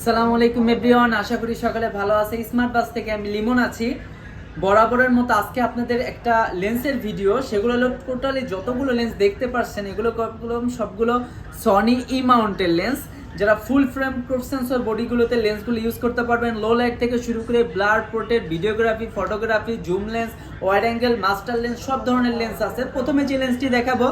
আসসালামু আলাইকুম এভরিওয়ান আশা করি সকালে ভালো আছে। স্মার্ট বাস থেকে আমি লিমন আছি। বরাবরের মতো আজকে আপনাদের একটা লেন্সের ভিডিও সেগুলো হলো টোটালি যতগুলো লেন্স দেখতে পাচ্ছেন এগুলো সবগুলো সনি ই মাউন্টের লেন্স যারা ফুল ফ্রেম ক্রপ সেন্সর বডিগুলোতে লেন্সগুলো ইউজ করতে পারবেন লো লাইট থেকে শুরু করে blur portrait videography photography zoom lens wide angle master lens সব ধরনের লেন্স আছে। প্রথমে যে লেন্সটি দেখাবো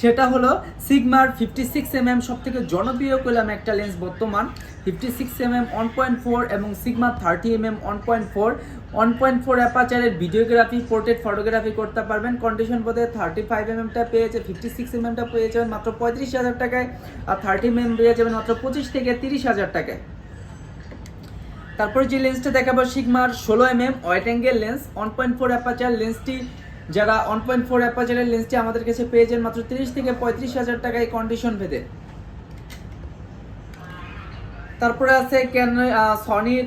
সেটা হলো সিগমার ফিফটি সিক্স এম এম সব থেকে জনপ্রিয় করলাম একটা লেন্স বর্তমান। Fifty six M M one point four এবং Sigma thirty M M one point four one point four অ্যাপাচারের videography portrait photography করতে পারবেন। কন্ডিশন বোধে থার্টি ফাইভ এম এমটা পেয়েছে ফিফটি সিক্স এম এমটা পেয়ে যাবেন মাত্র পঁয়ত্রিশ হাজার টাকায় আর থার্টি এম এম পেয়ে যাবেন মাত্র পঁচিশ থেকে তিরিশ হাজার টাকায়। তারপরে যে লেন্সটা দেখাবো, সিগমার ষোলো M M wide angle lens one point four aperture লেন্সটি যারা ওয়ান পয়েন্ট ফোর অ্যাপাচারের লেন্সটি আমাদের কাছে পেয়ে মাত্র তিরিশ থেকে পঁয়ত্রিশ হাজার টাকায় কন্ডিশন ভেদে তারপরে আছে কেন সনির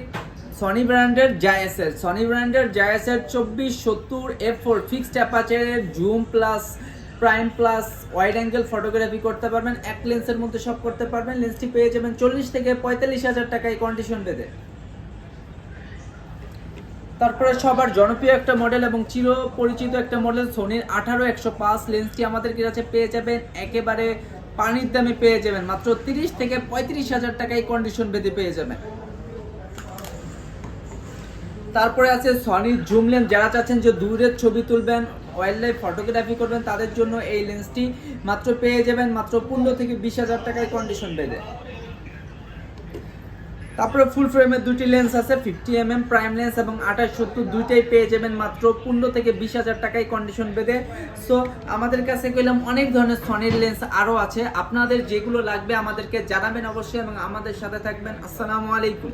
সনি ব্র্যান্ডের জায়াসের সনি ব্র্যান্ডের জায়াসের চব্বিশ, সত্তর F four fixed অ্যাপাচারের zoom plus prime plus wide angle photography করতে পারবেন। এক লেন্সের মধ্যে সব করতে পারবেন। লেন্সটি পেয়ে যাবেন চল্লিশ থেকে পঁয়তাল্লিশ হাজার টাকায় কন্ডিশন বেঁধে তারপরে সবার জনপ্রিয় একটা মডেল এবং চির পরিচিত একটা মডেল সোনির আঠারো একশো পাঁচ লেন্সটি আমাদের কাছে পেয়ে যাবেন। একেবারে পানির দামে পেয়ে যাবেন। মাত্র তিরিশ থেকে পঁয়ত্রিশ হাজার টাকায় কন্ডিশন বেঁধে পেয়ে যাবেন। তারপরে আছে সনির জুম লেন্স যারা চাচ্ছেন যে দূরের ছবি তুলবেন ওয়াইল্ড লাইফ ফটোগ্রাফি করবেন, তাদের জন্য এই লেন্সটি মাত্র পেয়ে যাবেন। মাত্র পনেরো থেকে বিশ হাজার টাকায় কন্ডিশন বেঁধে। তারপরে ফুল ফ্রেমের দুটি লেন্স আছে fifty M M prime lens এবং আঠাশ সত্তর দুইটাই পেয়ে যাবেন মাত্র পনেরো থেকে বিশ হাজার টাকায় কন্ডিশন বেঁধে। সো আমাদের কাছে কইলাম অনেক ধরনের সনির লেন্স আরও আছে। আপনাদের যেগুলো লাগবে আমাদেরকে জানাবেন অবশ্যই এবং আমাদের সাথে থাকবেন। আসসালামু আলাইকুম।